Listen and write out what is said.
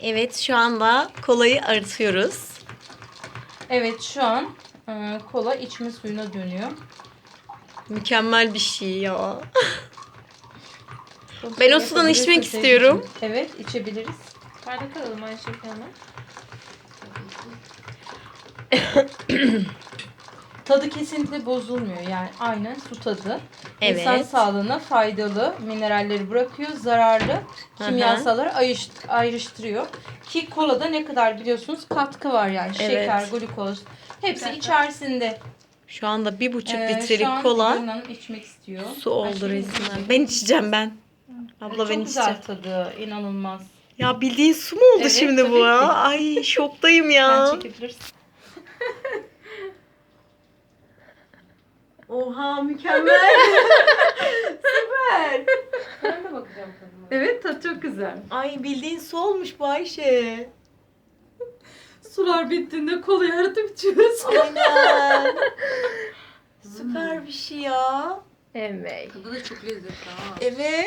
Evet şu anda kolayı arıtıyoruz. Evet şu an e, kola içme suyuna dönüyor. Mükemmel bir şey ya. Çok Ben o sudan yapabilirsin içmek istiyorum. Evet içebiliriz. Bardak alalım Ayşe hemen. tadı kesinlikle bozulmuyor yani aynen su tadı. Evet. İnsan sağlığına faydalı mineralleri bırakıyor, zararlı kimyasalları ayış- ayrıştırıyor. Ki kolada ne kadar biliyorsunuz katkı var yani Evet. şeker, glikoz hepsi içerisinde. Şu anda bir buçuk Ee, litrelik şu an kola içmek istiyor. su oldu resmen. Ben içeceğim ben. Abla Çok ben güzel içeceğim. tadı, inanılmaz. Ya bildiğin su mu oldu Evet, şimdi bu ya? ki. Ay şoktayım Sen ya. çekebilirsin. Oha mükemmel. Süper. Ben de bakacağım tadına. Evet tadı çok güzel. Ay bildiğin su olmuş bu Ayşe. Sular bittiğinde kolayı aratıp içiyoruz. Aynen. Süper bir şey ya. Evet. Tadı da çok lezzetli ha. Evet.